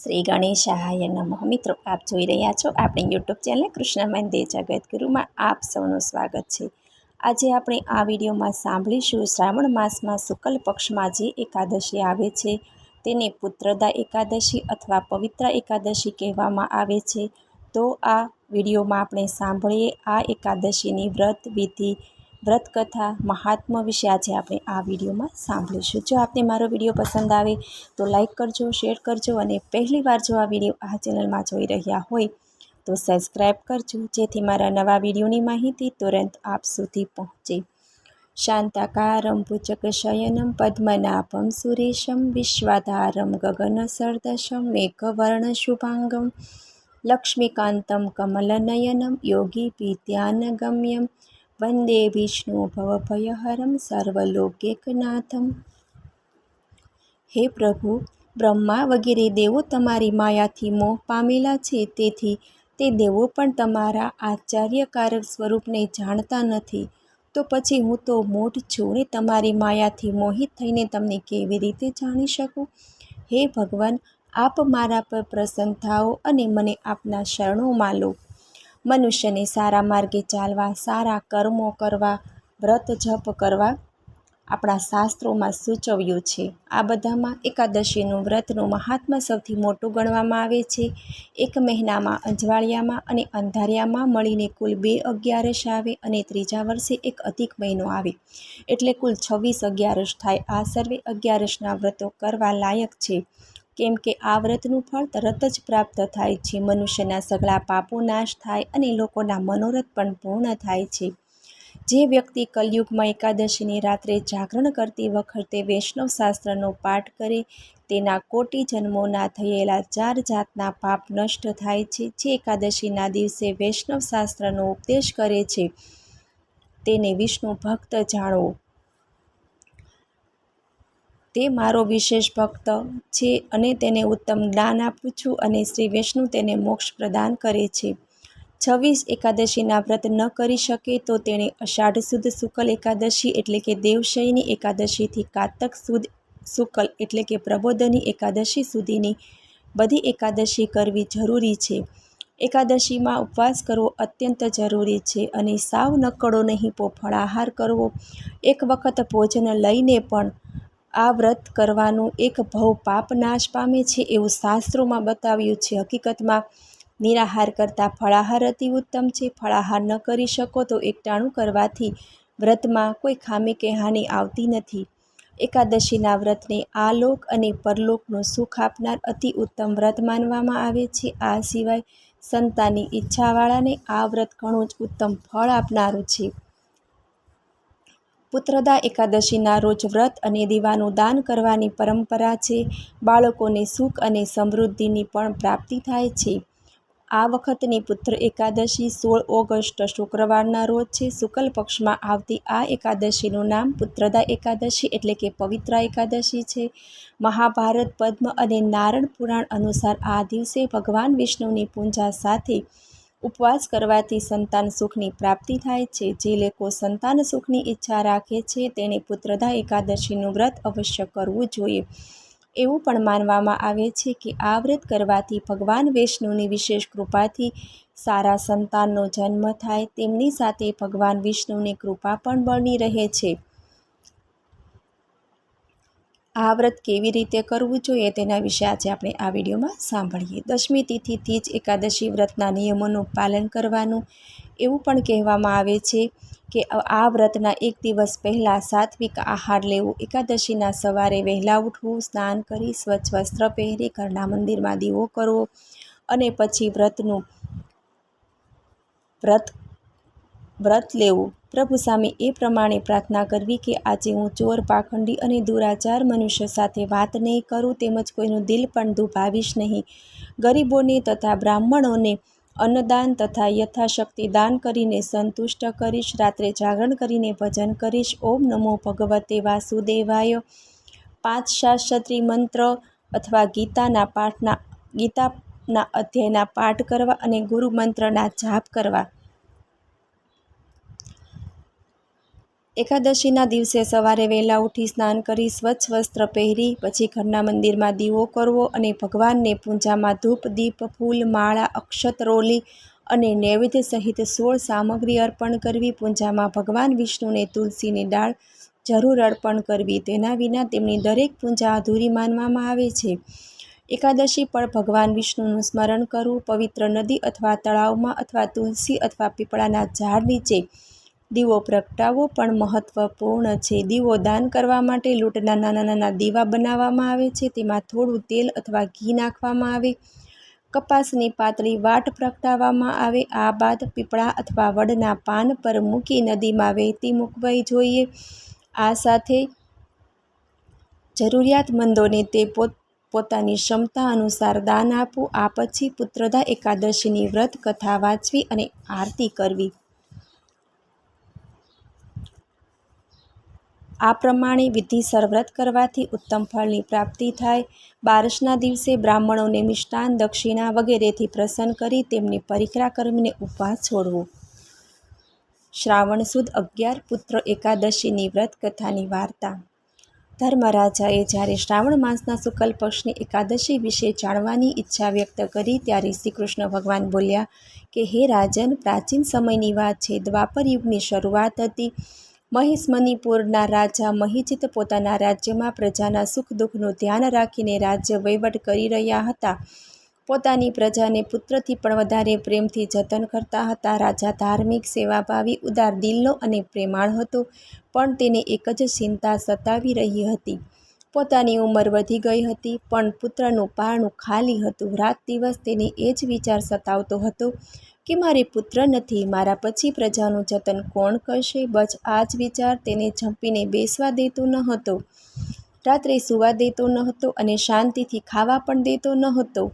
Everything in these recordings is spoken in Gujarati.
શ્રી ગણેશાય નમઃ. મિત્રો, આપ જોઈ રહ્યા છો આપણી યુટ્યુબ ચેનલ કૃષ્ણ મંદિર જગતગુરુમાં આપ સૌનું સ્વાગત છે. આજે આપણે આ વિડીયોમાં સાંભળીશું શ્રાવણ માસમાં શુક્લ પક્ષમાં જે એકાદશી આવે છે, તેને પુત્રદા એકાદશી અથવા પવિત્ર એકાદશી કહેવામાં આવે છે. તો આ વિડીયોમાં આપણે સાંભળીએ આ એકાદશીની વ્રત વિધિ વ્રત કથા મહાત્મા વિશે આજે આપણે આ વિડીયોમાં સાંભળીશું. જો આપને મારો વીડિયો પસંદ આવે તો લાઈક કરજો, શેર કરજો અને પહેલી વાર જો આ વીડિયો આ ચેનલમાં જોઈ રહ્યા હોય તો સબસ્ક્રાઈબ કરજો, જેથી મારા નવા વિડીયોની માહિતી તુરંત આપ સુધી પહોંચે. શાંતાકારમ પુચકશયનમ પદ્મનાભમ સુરેશમ વિશ્વાધારમ ગગનસરદશમ મેઘવર્ણ શુભાંગમ લક્ષ્મીકાંતમ કમલનયનમ યોગી પીત્યાનગમ્યમ વંદે વિષ્ણુ ભવભયહરમ સર્વલોકેકનાથમ હે પ્રભુ બ્રહ્મા વગેરે દેવો તમારી માયાથી મોહ પામેલા છે, તેથી તે દેવો પણ તમારા આચાર્યકારક સ્વરૂપને જાણતા નથી. તો પછી હું તો મોઢ છું ને તમારી માયાથી મોહિત થઈને તમને કેવી રીતે જાણી શકું? હે ભગવાન, આપ મારા પર પ્રસન્ન થાઓ અને મને આપના શરણોમાં લો. મનુષ્યને સારા માર્ગે ચાલવા, સારા કર્મો કરવા, વ્રત જપ કરવા આપણા શાસ્ત્રોમાં સૂચવ્યું છે. આ બધામાં એકાદશીનું વ્રતનું મહાત્મા સૌથી મોટું ગણવામાં આવે છે. એક મહિનામાં અજવાળિયામાં અને અંધારિયામાં મળીને કુલ બે અગિયારસ આવે અને ત્રીજા વર્ષે એક અધિક મહિનો આવે. એટલે કુલ છવ્વીસ અગિયારસ થાય. આ સર્વે અગિયારસના વ્રતો કરવા લાયક છે. કેમ કે આ વ્રતનું ફળ તરત જ પ્રાપ્ત થાય છે. મનુષ્યના સગળા પાપો નાશ થાય અને લોકોના મનોરથ પણ પૂર્ણ થાય છે. જે વ્યક્તિ કલયુગમાં એકાદશીની રાત્રે જાગરણ કરતી વખતે વૈષ્ણવ શાસ્ત્રનો પાઠ કરે, તેના કોટી જન્મોના થયેલા ચાર જાતના પાપ નષ્ટ થાય છે. જે એકાદશીના દિવસે વૈષ્ણવ શાસ્ત્રનો ઉપદેશ કરે છે, તેને વિષ્ણુ ભક્ત જાણો. તે મારો વિશેષ ભક્ત છે અને તેને ઉત્તમ જ્ઞાન આપું છું અને શ્રી વિષ્ણુ તેને મોક્ષ પ્રદાન કરે છે. છવ્વીસ એકાદશીના વ્રત ન કરી શકે તો તેણે અષાઢ સુદ શુક્લ એકાદશી એટલે કે દેવશયની એકાદશીથી કાતક સુદ શુક્લ એટલે કે પ્રબોધની એકાદશી સુધીની બધી એકાદશી કરવી જરૂરી છે. એકાદશીમાં ઉપવાસ કરવો અત્યંત જરૂરી છે અને સાવ નકળો નહીં પો ફળાહાર કરવો. એક વખત ભોજન લઈને પણ આ વ્રત કરવાનું એક ભવ પાપ નાશ પામે છે એવું શાસ્ત્રોમાં બતાવ્યું છે. હકીકતમાં નિરાહાર કરતાં ફળાહાર અતિ ઉત્તમ છે. ફળાહાર ન કરી શકો તો એકટાણું કરવાથી વ્રતમાં કોઈ ખામી કે હાનિ આવતી નથી. એકાદશીના વ્રતને આ લોક અને પરલોકનું સુખ આપનાર અતિ ઉત્તમ વ્રત માનવામાં આવે છે. આ સિવાય સંતાની ઈચ્છાવાળાને આ વ્રત ઘણું જ ઉત્તમ ફળ આપનારું છે. પુત્રદા એકાદશીના રોજ વ્રત અને દીવાનું દાન કરવાની પરંપરા છે. બાળકોને સુખ અને સમૃદ્ધિની પણ પ્રાપ્તિ થાય છે. આ વખતની પુત્ર એકાદશી સોળ ઓગસ્ટ શુક્રવારના રોજ છે. શુક્લ પક્ષમાં આવતી આ એકાદશીનું નામ પુત્રદા એકાદશી એટલે કે પવિત્ર એકાદશી છે. મહાભારત, પદ્મ અને નારાયણ પુરાણ અનુસાર આ દિવસે ભગવાન વિષ્ણુની પૂજા સાથે ઉપવાસ કરવાથી સંતાન સુખની પ્રાપ્તિ થાય છે. જે લોકો સંતાન સુખની ઈચ્છા રાખે છે તેણે પુત્રદા એકાદશીનું વ્રત અવશ્ય કરવું જોઈએ. એવું પણ માનવામાં આવે છે કે આ વ્રત કરવાથી ભગવાન વિષ્ણુની વિશેષ કૃપાથી સારા સંતાનનો જન્મ થાય. તેમની સાથે ભગવાન વિષ્ણુની કૃપા પણ બની રહે છે. આ વ્રત કેવી રીતે કરવું જોઈએ તેના વિશે આજે આપણે આ વિડીયોમાં સાંભળીએ. દશમી તિથિથી જ એકાદશી વ્રતના નિયમોનું પાલન કરવાનું એવું પણ કહેવામાં આવે છે કે આ વ્રતના એક દિવસ પહેલાં સાત્વિક આહાર લેવો, એકાદશીના સવારે વહેલા ઉઠવું, સ્નાન કરી, સ્વચ્છ વસ્ત્ર પહેરી, ઘરના મંદિરમાં દીવો કરવો અને પછી વ્રતનું વ્રત વ્રત લેવું. પ્રભુ સામે એ પ્રમાણે પ્રાર્થના કરવી કે આજે હું ચોર, પાખંડી અને દુરાચાર મનુષ્ય સાથે વાત નહીં કરું તેમજ કોઈનું દિલ પણ દુભાવીશ નહીં. ગરીબોને તથા બ્રાહ્મણોને અન્નદાન તથા યથાશક્તિ દાન કરીને સંતુષ્ટ કરીશ, રાત્રે જાગરણ કરીને ભજન કરીશ. ઓમ નમો ભગવતે વાસુદેવાય. પાંચ શાસ્ત્રી મંત્ર અથવા ગીતાના પાઠના ગીતાના અધ્યાયના પાઠ કરવા અને ગુરુ મંત્રના જાપ કરવા. એકાદશીના દિવસે સવારે વહેલા ઉઠી સ્નાન કરી સ્વચ્છ વસ્ત્ર પહેરી, પછી ઘરના મંદિરમાં દીવો કરવો અને ભગવાનને પૂજામાં ધૂપ, દીપ, ફૂલ, માળા, અક્ષત, રોલી અને નૈવેદ્ય સહિત સોળ સામગ્રી અર્પણ કરવી, પૂજામાં ભગવાન વિષ્ણુને તુલસીની ડાળ જરૂર અર્પણ કરવી, તેના વિના તેમની દરેક પૂજા અધૂરી માનવામાં આવે છે. એકાદશી પર ભગવાન વિષ્ણુનું સ્મરણ કરવું, પવિત્ર નદી અથવા તળાવમાં અથવા તુલસી અથવા પીપળાના ઝાડ નીચે દીવો પ્રગટાવવો પણ મહત્વપૂર્ણ છે. દીવો દાન કરવા માટે લોટના નાના નાના દીવા બનાવવામાં આવે છે. તેમાં થોડું તેલ અથવા ઘી નાખવામાં આવે. કપાસની પાતળી વાટ પ્રગટાવવામાં આવે. આ બાદ પીપળા અથવા વડના પાન પર મૂકી નદીમાં વહેતી મૂકવી જોઈએ. આ સાથે જરૂરિયાતમંદોને તે પોત, પોતાની ક્ષમતા અનુસાર દાન આપવું. આ પછી પુત્રદા એકાદશીની વ્રત, કથા વાંચવી અને આરતી કરવી. આ પ્રમાણે વિધિ સર્વ્રત કરવાથી ઉત્તમ ફળની પ્રાપ્તિ થાય. બારસના દિવસે બ્રાહ્મણોને મિષ્ટાન, દક્ષિણા વગેરેથી પ્રસન્ન કરી તેમની પરિક્રા કરમીને ઉપવાસ છોડવો. શ્રાવણ સુદ અગિયાર, પુત્ર એકાદશીની વ્રત કથાની વાર્તા. ધર્મરાજાએ જ્યારે શ્રાવણ માસના શુકલ પક્ષની એકાદશી વિશે જાણવાની ઈચ્છા વ્યક્ત કરી ત્યારે શ્રી કૃષ્ણ ભગવાન બોલ્યા કે, હે રાજન, પ્રાચીન સમયની વાત છે. દ્વાપર યુગની શરૂઆત હતી. મહિષ મણિપુરના રાજા મહિજીત પોતાના રાજ્યમાં પ્રજાના સુખ દુઃખનું ધ્યાન રાખીને રાજ્ય વહીવટ કરી રહ્યા હતા. પોતાની પ્રજાને પુત્રથી પણ વધારે પ્રેમથી જતન કરતા હતા. રાજા ધાર્મિક સેવાભાવી, ઉદાર દિલનો અને પ્રેમાળ હતો, પણ તેને એક જ ચિંતા સતાવી રહી હતી. પોતાની ઉંમર વધી ગઈ હતી, પણ પુત્રનું પારણું ખાલી હતું. રાત દિવસ તેને એ જ વિચાર સતાવતો હતો કે મારે પુત્ર નથી, મારા પછી પ્રજાનું જતન કોણ કરશે? બસ આ જ વિચાર તેને ઝંપીને બેસવા દેતો ન હતો રાત્રે સૂવા દેતો ન હતો અને શાંતિથી ખાવા પણ દેતો ન હતો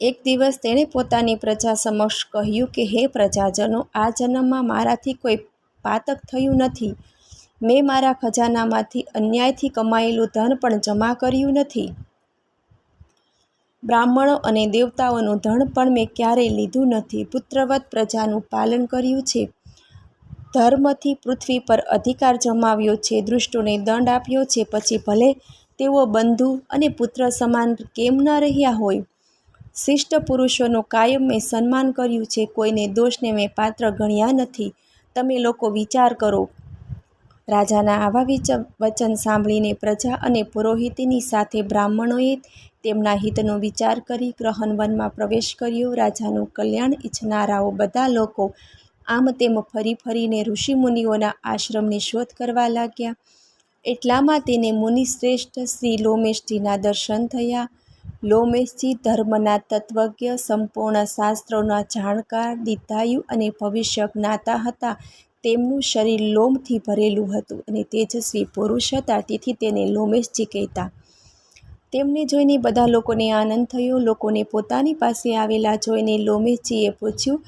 એક દિવસ તેણે પોતાની પ્રજા સમક્ષ કહ્યું કે, હે પ્રજાજનો, આ જન્મમાં મારાથી કોઈ પાતક થયું નથી. મેં મારા ખજાનામાંથી અન્યાયથી કમાયેલું ધન પણ જમા કર્યું નથી. બ્રાહ્મણો અને દેવતાઓનું ધન પણ મેં ક્યારેય લીધું નથી. પુત્રવત પ્રજાનું પાલન કર્યું છે. ધર્મથી પૃથ્વી પર અધિકાર જમાવ્યો છે. દૃષ્ટોને દંડ આપ્યો છે. પછી ભલે તેઓ બંધુ અને પુત્ર સમાન કેમ ન રહ્યા હોય. શિષ્ટ પુરુષોનું કાયમ મેં સન્માન કર્યું છે. કોઈને દોષને મેં પાત્ર ગણ્યા નથી. તમે લોકો વિચાર કરો. રાજાના આવા વચન સાંભળીને પ્રજા અને પુરોહિતની સાથે બ્રાહ્મણોએ તેમના હિતનો વિચાર કરી ગ્રહણવનમાં પ્રવેશ કર્યો. રાજાનું કલ્યાણ ઈચ્છનારાઓ બધા લોકો આમ તેમ ફરી ફરીને ઋષિમુનિઓના આશ્રમની શોધ કરવા લાગ્યા. એટલામાં તેને મુનિશ્રેષ્ઠ શ્રી લોમેશજીના દર્શન થયા. લોમેશજી ધર્મના તત્વજ્ઞ, સંપૂર્ણ શાસ્ત્રોના જાણકાર, દીર્ઘાયુ અને ભવિષ્ય જ્ઞાતા હતા. તેમનું શરીર લોમથી ભરેલું હતું અને તેજસ્વી પુરુષ હતા, તેથી તેને લોમેશજી કહેતા તેમને જોઈને બધા લોકોને આનંદ થયો. લોકોને પોતાની પાસે આવેલા જોઈને લોમેશજીએ પૂછ્યું,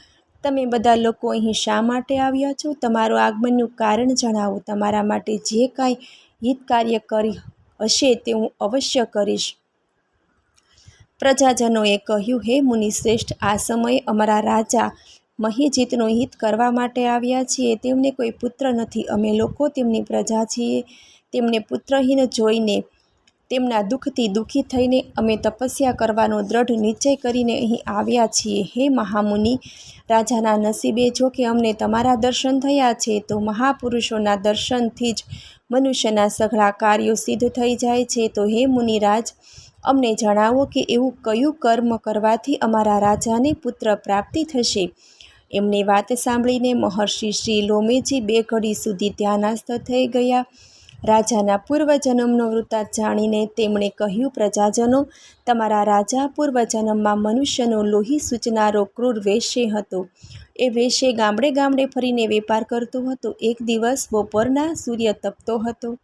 તમે બધા લોકો અહીં શા માટે આવ્યા છો? તમારું આગમનનું કારણ જણાવો. તમારા માટે જે કાંઈ હિત કાર્ય કરી હશે તે હું અવશ્ય કરીશ. પ્રજાજનોએ કહ્યું, હે મુનિશ્રેષ્ઠ, આ સમયે અમારા રાજા મહિજીતનું હિત કરવા માટે આવ્યા છીએ. તેમને કોઈ પુત્ર નથી. અમે લોકો તેમની પ્રજા છીએ. તેમને પુત્રહીન જોઈને તેમના દુઃખથી દુઃખી થઈને અમે તપસ્યા કરવાનો દ્રઢ નિશ્ચય કરીને અહીં આવ્યા છીએ. હે મહામુનિ, રાજાના નસીબે જો કે અમને તમારા દર્શન થયા છે, તો મહાપુરુષોના દર્શનથી જ મનુષ્યના સઘળા કાર્યો સિદ્ધ થઈ જાય છે. તો હે મુનિરાજ, અમને જણાવો કે એવું કયું કર્મ કરવાથી અમારા રાજાને પુત્ર પ્રાપ્તિ થશે? એમની વાત સાંભળીને મહર્ષિ શ્રી લોમેજી બે ઘડી સુધી ધ્યાનાસ્થ થઈ ગયા. રાજાના પૂર્વજન્મનો વૃત્તાંત જાણીને તેમણે કહ્યું, પ્રજાજનો, તમારા રાજા પૂર્વજન્મમાં મનુષ્યનો લોહી સૂચનારો ક્રૂર વેશ્ય હતો. એ વેશ્ય ગામડે ગામડે ફરીને વેપાર કરતો હતો. એક દિવસ બપોરના સૂર્ય તપતો હતો.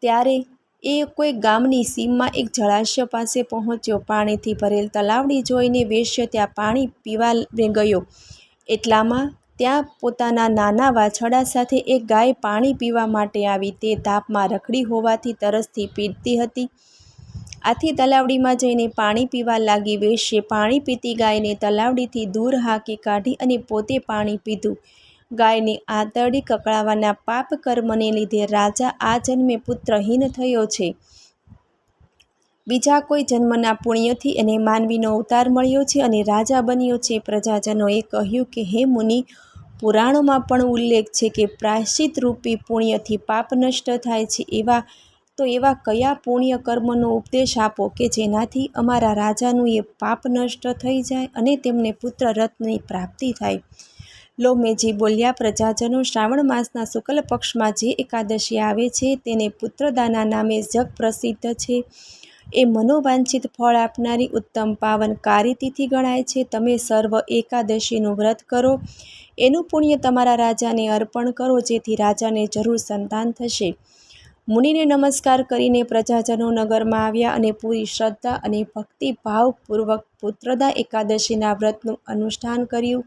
ત્યારે એ કોઈ ગામની સીમમાં એક જળાશય પાસે પહોંચ્યો. પાણીથી ભરેલ તલાવડી જોઈને વેશ્ય ત્યાં પાણી પીવા ગયો. એટલામાં ત્યાં પોતાના નાના વાછરડા સાથે એક ગાય પાણી પીવા માટે આવી તે તાપમાં રખડી હોવાથી તરસથી પીતી હતી. આથી તલાવડીમાં જઈને પાણી પીવા લાગી વેશ્યે પાણી પીતી ગાયને તલાવડીથી દૂર હાંકી કાઢી અને પોતે પાણી પીધું. ગાયને આંતરડી કકળાવાના પાપ કર્મને લીધે રાજા આ જન્મે પુત્રહીન થયો છે. બીજા કોઈ જન્મના પુણ્યથી એને માનવીનો અવતાર મળ્યો છે અને રાજા બન્યો છે. પ્રજાજનોએ કહ્યું કે, હે મુનિ, પુરાણોમાં પણ ઉલ્લેખ છે કે પ્રાયશ્ચિત રૂપી પુણ્યથી પાપ નષ્ટ થાય છે. એવા, તો એવા કયા પુણ્ય કર્મનો ઉપદેશ આપો કે જેનાથી અમારા રાજાનું એ પાપ નષ્ટ થઈ જાય અને તેમને પુત્ર રત્નની પ્રાપ્તિ થાય? લોમેજી બોલ્યા, પ્રજાજનો શ્રાવણ માસના શુક્લ પક્ષમાં જે એકાદશી આવે છે તેને પુત્રદાના નામે જગ પ્રસિદ્ધ છે. એ મનોવાંછિત ફળ આપનારી ઉત્તમ પાવન કારિતિથિ ગણાય છે. તમે સર્વ એકાદશીનું વ્રત કરો. એનું પુણ્ય તમારા રાજાને અર્પણ કરો, જેથી રાજાને જરૂર સંતાન થશે. મુનિને નમસ્કાર કરીને પ્રજાજનો નગરમાં આવ્યા અને પૂરી શ્રદ્ધા અને ભક્તિભાવપૂર્વક પુત્રદા એકાદશીના વ્રતનું અનુષ્ઠાન કર્યું.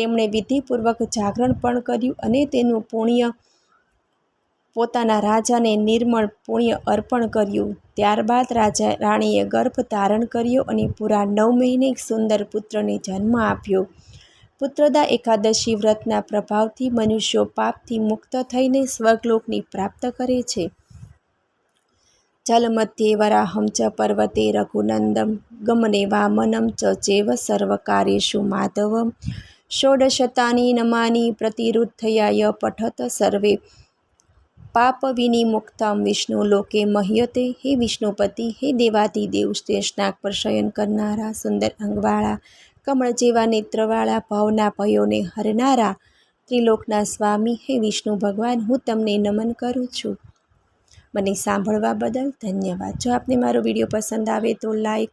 તેમણે વિધિપૂર્વક જાગરણ પણ કર્યું અને તેનું પુણ્ય પોતાના રાજાને નિર્મળ પુણ્ય અર્પણ કર્યું. ત્યારબાદ રાજા રાણીએ ગર્ભ ધારણ કર્યો અને પૂરા નવ મહિને સુંદર પુત્રને જન્મ આપ્યો. પુત્રદા એકાદશી વ્રતના પ્રભાવથી મનુષ્યો પાપથી મુક્ત થઈને સ્વર્ગલોકની પ્રાપ્ત કરે છે. જલમધ્યે વરાહમ ચ પર્વતે રઘુનંદમ ગમને વામનમ ચ ચેવ સર્વકાર્યેષુ માધવમ ષોડશતાની નમાની પ્રતિરુદ્ધયાય પઠત સર્વે પાપ વિનિમુક્તમ વિષ્ણુ લોકે મહ્યતે હે વિષ્ણુપતિ હે દેવાધિદેવ શેષનાગ પર શયન કરનારા સુંદર અંગવાળા કમળ જેવા નેત્રવાળા ભાવના ભયોને હરનારા ત્રિલોકના સ્વામી હે વિષ્ણુ ભગવાન હું તમને નમન કરું છું મને સાંભળવા બદલ ધન્યવાદ. જો આપને મારો વીડિયો પસંદ આવે તો લાઈક